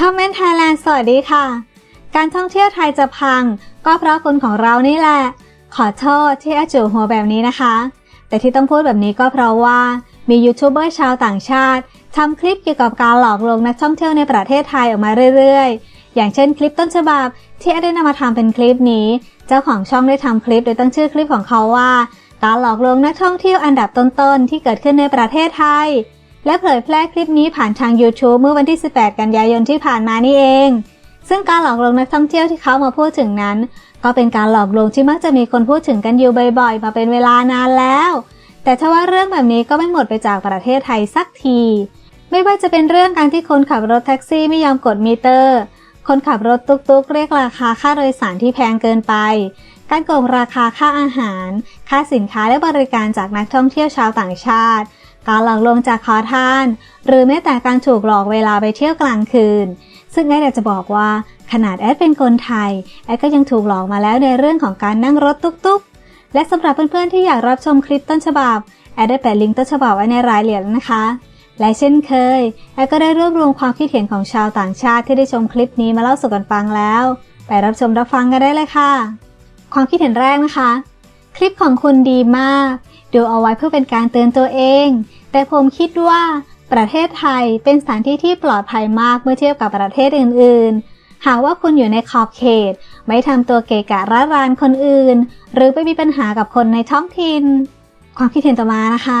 ชอบเม่นไทยแลนด์สวัสดีค่ะ การท่องเที่ยวไทยจะพัง ก็เพราะคนของเรานี่แหละ ขอโทษที่อาจูหัวแบบนี้นะคะ แต่ที่ต้องพูดแบบนี้ก็เพราะว่ามียูทูบเบอร์ชาวต่างชาติทำคลิปเกี่ยวกับการหลอกลวงนักท่องเที่ยวในประเทศไทยออกมาเรื่อยๆ อย่างเช่นคลิปต้นฉบับที่ได้นำมาทำเป็นคลิปนี้ เจ้าของช่องได้ทำคลิปโดยตั้งชื่อคลิปของเขาว่า การหลอกลวงนักท่องเที่ยวอันดับต้นๆที่เกิดขึ้นในประเทศไทย และเผยแพร่คลิปนี้ผ่านทาง YouTube เมื่อวันที่ 18 กันยายนที่ผ่านมานี่เอง ซึ่งการหลอกลวงนักท่องเที่ยวที่เขามาพูดถึงนั้น ก็เป็นการหลอกลวงที่มักจะมีคนพูดถึงกันอยู่บ่อยๆ มาเป็นเวลานานแล้ว แต่ถ้าว่าเรื่องแบบนี้ก็ไม่หมดไปจากประเทศไทยสักที ไม่ว่าจะเป็นเรื่องการที่คนขับรถแท็กซี่ไม่ยอมกดมิเตอร์ คนขับรถตุ๊กๆ เรียกราคาค่าโดยสารที่แพงเกินไป การโกงราคาค่าอาหาร ค่าสินค้าและบริการจากนักท่องเที่ยวชาวต่างชาติ การหลอกลวงจากขอทาน หรือแม้แต่การถูกหลอกเวลาไปเที่ยวกลางคืน ซึ่งแอดอยากจะบอกว่าขนาดแอดเป็นคนไทย แอดก็ยังถูกหลอกมาแล้วในเรื่องของการนั่งรถตุ๊กๆ และสำหรับเพื่อนๆที่อยากรับชมคลิปต้นฉบับ แอดได้แปะลิงก์ต้นฉบับไว้ในรายละเอียดนะคะ และเช่นเคย แอดก็ได้รวบรวมความคิดเห็นของชาวต่างชาติที่ได้ชมคลิปนี้มาเล่าสู่กันฟังแล้ว ไปรับชมรับฟังกันได้เลยค่ะ ความคิดเห็นแรกนะคะ คลิปของคุณดีมาก ดูเอาไว้เพื่อเป็นการเตือนตัวเอง แต่ผมคิดว่าประเทศไทยเป็นสถานที่ที่ปลอดภัยมากเมื่อเทียบกับประเทศอื่น ๆ หากว่าคุณอยู่ในขอบเขต ไม่ทำตัวเกะกะร้ารานคนอื่น หรือไปมีปัญหากับคนในท้องถิ่น ความคิดเห็นต่อมานะคะ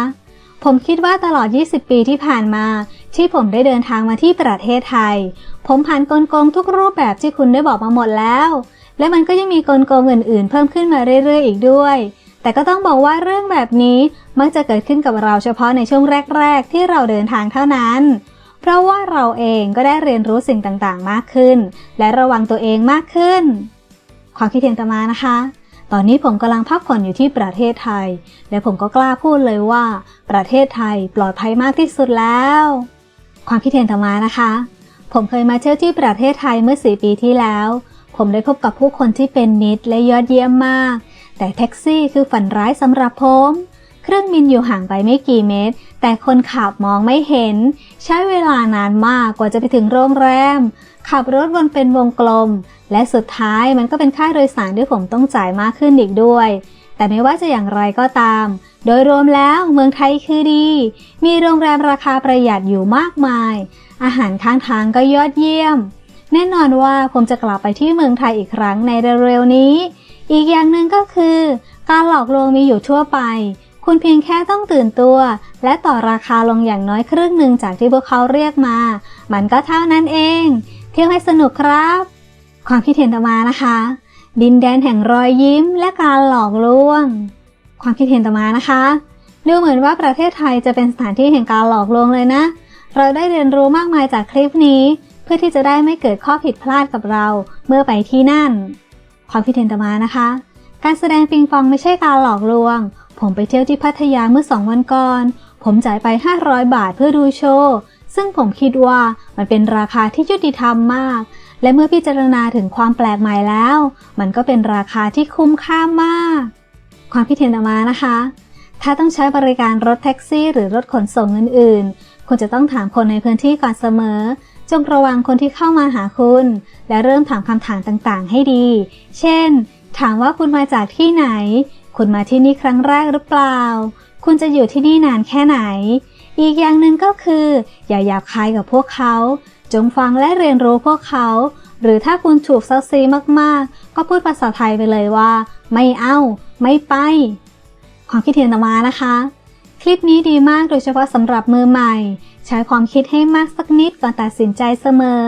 ผมคิดว่าตลอด 20 ปีที่ผ่านมา ที่ผมได้เดินทางมาที่ประเทศไทย ผมผ่านกลโกงทุกรูปแบบที่คุณได้บอกมาหมดแล้ว และมันก็ยังมีกลโกงอื่น ๆ เพิ่มขึ้นมาเรื่อย ๆ อีกด้วย แต่ก็ต้องบอกว่าเรื่องแบบนี้มักจะเกิดขึ้นกับเราเฉพาะในช่วงแรก ๆ ที่เราเดินทางเท่านั้น เพราะว่าเราเองก็ได้เรียนรู้สิ่งต่างๆ มากขึ้น และระวังตัวเองมากขึ้น ความคิดเห็นต่อมานะคะ ตอนนี้ผมกำลังพักผ่อนอยู่ที่ประเทศไทย และผมก็กล้าพูดเลยว่า ประเทศไทยปลอดภัยมากที่สุดแล้ว ความคิดเห็นต่อมานะคะ ผมเคยมาเที่ยวที่ประเทศไทยเมื่อสี่ปีที่แล้ว ผมได้พบกับผู้คนที่เป็นมิตรและยอดเยี่ยมมาก แต่แท็กซี่คือฝันร้ายสำหรับผม เครื่องบินอยู่ห่างไปไม่กี่เมตร แต่คนขับมองไม่เห็น ใช้เวลานานมากกว่าจะไปถึงโรงแรม ขับรถวนเป็นวงกลม และสุดท้ายมันก็เป็นค่าโดยสารที่ผมต้องจ่ายมากขึ้นอีกด้วย แต่ไม่ว่าจะอย่างไรก็ตาม โดยรวมแล้วเมืองไทยคือดี มีโรงแรมราคาประหยัดอยู่มากมาย อาหารข้างทางก็ยอดเยี่ยม แน่นอนว่าผมจะกลับไปที่เมืองไทยอีกครั้งในเร็วๆนี้ อีกอย่างหนึ่งก็คือ การหลอกลวงมีอยู่ทั่วไป คุณเพียงแค่ต้องตื่นตัว และต่อราคาลงอย่างน้อยครึ่งหนึ่งจากที่พวกเขาเรียกมา มันก็เท่านั้นเอง เที่ยวให้สนุกครับ ความคิดเห็นต่อมานะคะ ดินแดนแห่งรอยยิ้ม และการหลอกลวง ความคิดเห็นต่อมานะคะดูเหมือนว่าประเทศไทยจะเป็นสถานที่แห่งการหลอกลวงเลยนะ เราได้เรียนรู้มากมายจากคลิปนี้ เพื่อที่จะได้ไม่เกิดข้อผิดพลาดกับเราเมื่อไปที่นั่น ความคิดเห็นต่อมานะคะ การแสดงปิงปองไม่ใช่การหลอกลวง ผมไปเที่ยวที่พัทยาเมื่อสองวันก่อน ผมจ่ายไป 500 บาทเพื่อดูโชว์ ซึ่งผมคิดว่ามันเป็นราคาที่ยุติธรรมมาก และเมื่อพิจารณาถึงความแปลกใหม่แล้ว มันก็เป็นราคาที่คุ้มค่ามาก ความคิดเห็นต่อมานะคะ ถ้าต้องใช้บริการรถแท็กซี่ หรือรถขนส่งอื่นๆคุณจะต้องถามคนในพื้นที่ก่อนเสมอ จงระวังคนที่เข้ามาหาคุณ และเริ่มถามคำถามต่างๆ ให้ดี เช่น ถามว่าคุณมาจากที่ไหน คุณมาที่นี่ครั้งแรกหรือเปล่า คุณจะอยู่ที่นี่นานแค่ไหน อีกอย่างหนึ่งก็คือ อย่าหยาบคายกับพวกเขา จงฟังและเรียนรู้พวกเขา หรือถ้าคุณถูกซักซีมากๆ ก็พูดภาษาไทยไปเลยว่า ไม่เอา ไม่ไป ความคิดเห็นต่อมานะคะ คลิปนี้ดีมากโดยเฉพาะสำหรับมือใหม่ ใช้ความคิดให้มากสักนิดก่อนตัดสินใจเสมอ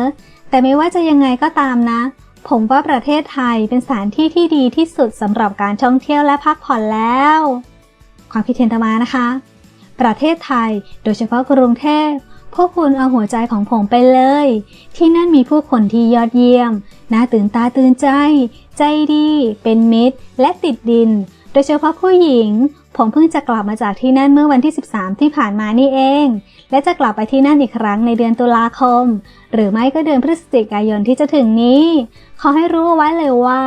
แต่ไม่ว่าจะยังไงก็ตามนะ ผมว่าประเทศไทยเป็นสถานที่ที่ดีที่สุดสำหรับการท่องเที่ยวและพักผ่อนแล้ว ความคิดเห็นต่อมานะคะ ประเทศไทยโดยเฉพาะกรุงเทพพวกคุณเอาหัวใจของผมไปเลย ที่นั่นมีผู้คนที่ยอดเยี่ยม น่าตื่นตาตื่นใจ ใจดี เป็นมิตร และติดดิน โดยเฉพาะผู้หญิง ผมเพิ่งจะกลับมาจากที่นั่นเมื่อวันที่ 13 ที่ผ่านมานี่เอง และจะกลับไปที่นั่นอีกครั้งในเดือนตุลาคม หรือไม่ก็เดือนพฤศจิกายนที่จะถึงนี้ ขอให้รู้ไว้เลยว่า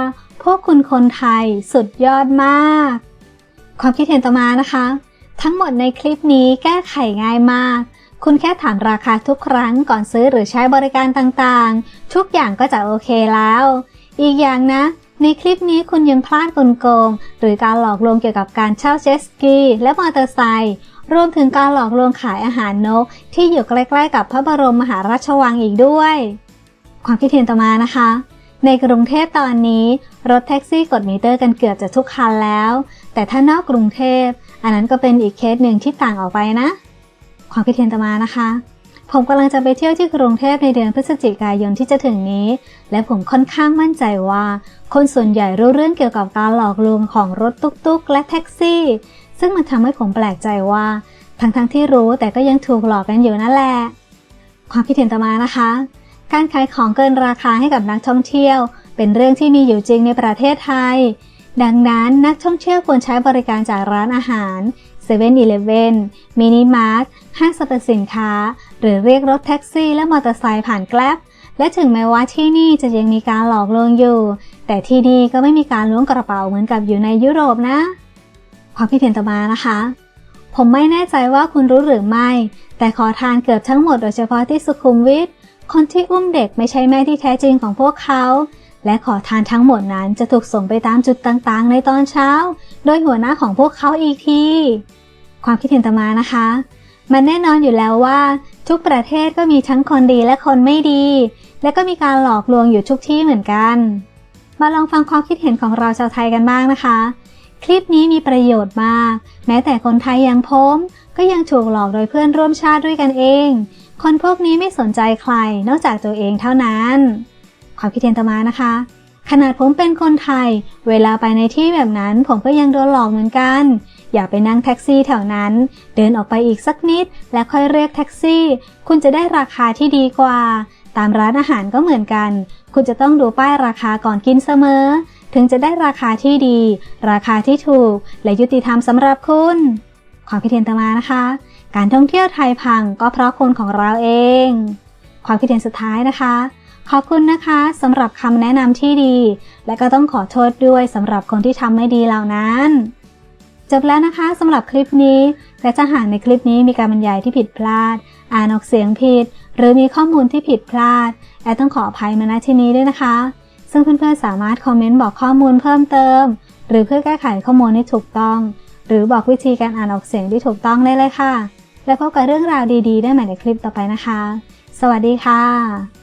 พวกคุณคนไทยสุดยอดมาก ความคิดเห็นต่อมานะคะ ทั้งหมดในคลิปนี้แก้ไขง่ายมากคุณแค่ถามราคาทุกครั้งก่อนซื้อหรือใช้บริการต่างๆ ทุกอย่างก็จะโอเคแล้ว อีกอย่างนะ ในคลิปนี้คุณยังพลาดกลโกง หรือการหลอกลวงเกี่ยวกับการเช่าเจ็ตสกีและมอเตอร์ไซค์รวมถึงการหลอกลวงขายอาหารนก ที่อยู่ใกล้ๆกับพระบรมมหาราชวังอีกด้วย ความคิดเห็นต่อมานะคะ ในกรุงเทพตอนนี้ รถแท็กซี่กดมิเตอร์กันเกือบจะทุกคันแล้ว แต่ถ้านอกกรุงเทพ อันนั้นก็เป็นอีกเคสหนึ่งที่ต่างออกไปนะ ความคิดเห็นต่อมานะคะผมกำลังจะไปเที่ยวที่กรุงเทพในเดือนพฤศจิกายนที่จะถึงนี้ และผมค่อนข้างมั่นใจว่า คนส่วนใหญ่รู้เรื่องเกี่ยวกับการหลอกลวงของรถตุ๊กๆ และแท็กซี่ ซึ่งมันทำให้ผมแปลกใจว่า ทั้งๆที่รู้แต่ก็ยังถูกหลอกกันอยู่นั่นแหละ ความคิดเห็นต่อมานะคะ การขายของเกินราคาให้กับนักท่องเที่ยว เป็นเรื่องที่มีอยู่จริงในประเทศไทย ดังนั้นนักท่องเที่ยวควรใช้บริการจากร้านอาหาร7 e เ e ่ e อีเลฟมินิมาร์ท ห้างสรรพสินค้า หรือเรียกรถแท็กซี่และมอเตอร์ไซค์ผ่านแกล็บและถึงแม้ว่าที่นี่จะยังมีการหลอกลวงอยู่ แต่ที่นี่ก็ไม่มีการล้วงกระเป๋าเหมือนกับอยู่ในยุโรปนะ ความคิดเห็นต่อมานะคะ ผมไม่แน่ใจว่าคุณรู้หรือไม่ แต่ขอทานเกือบทั้งหมดโดยเฉพาะที่สุขุมวิท คนที่อุ้มเด็กไม่ใช่แม่ที่แท้จริงของพวกเขา และขอทานทั้งหมดนั้นจะถูกส่งไปตามจุดต่างๆ ในตอนเช้า โดยหัวหน้าของพวกเขาอีกที ความคิดเห็นต่อมานะคะ มันแน่นอนอยู่แล้วว่า ทุกประเทศก็มีทั้งคนดีและคนไม่ดี และก็มีการหลอกลวงอยู่ทุกที่เหมือนกัน มาลองฟังความคิดเห็นของเราชาวไทยกันบ้างนะคะ คลิปนี้มีประโยชน์มาก แม้แต่คนไทยอย่างผมก็ยังถูกหลอกโดยเพื่อนร่วมชาติด้วยกันเอง คนพวกนี้ไม่สนใจใครนอกจากตัวเองเท่านั้น ความคิดเห็นต่อมานะคะ ขนาดผมเป็นคนไทย เวลาไปในที่แบบนั้นผมก็ยังโดนหลอกเหมือนกัน อย่าไปนั่งแท็กซี่แถวนั้น เดินออกไปอีกสักนิด แล้วค่อยเรียกแท็กซี่ คุณจะได้ราคาที่ดีกว่า ตามร้านอาหารก็เหมือนกัน คุณจะต้องดูป้ายราคาก่อนกินเสมอ ถึงจะได้ราคาที่ดี ราคาที่ถูก และยุติธรรมสำหรับคุณ ความคิดเห็นต่อมานะคะ การท่องเที่ยวไทยพังก็เพราะคนของเราเอง ความคิดเห็นสุดท้ายนะคะ ขอบคุณนะคะสำหรับคำแนะนำที่ดี และก็ต้องขอโทษด้วยสำหรับคนที่ทำไม่ดีเหล่านั้นจบแล้วนะคะสำหรับคลิปนี้ และถ้าหากในคลิปนี้มีการบรรยายที่ผิดพลาด อ่านออกเสียงผิด หรือมีข้อมูลที่ผิดพลาด แอดต้องขออภัยมาณที่นี้ด้วยนะคะ ซึ่งเพื่อนๆสามารถคอมเมนต์บอกข้อมูลเพิ่มเติม หรือเพื่อแก้ไขข้อมูลให้ถูกต้อง หรือบอกวิธีการอ่านออกเสียงที่ถูกต้องได้เลยค่ะ และพบกับเรื่องราวดีๆ ได้ใหม่ในคลิปต่อไปนะคะ สวัสดีค่ะ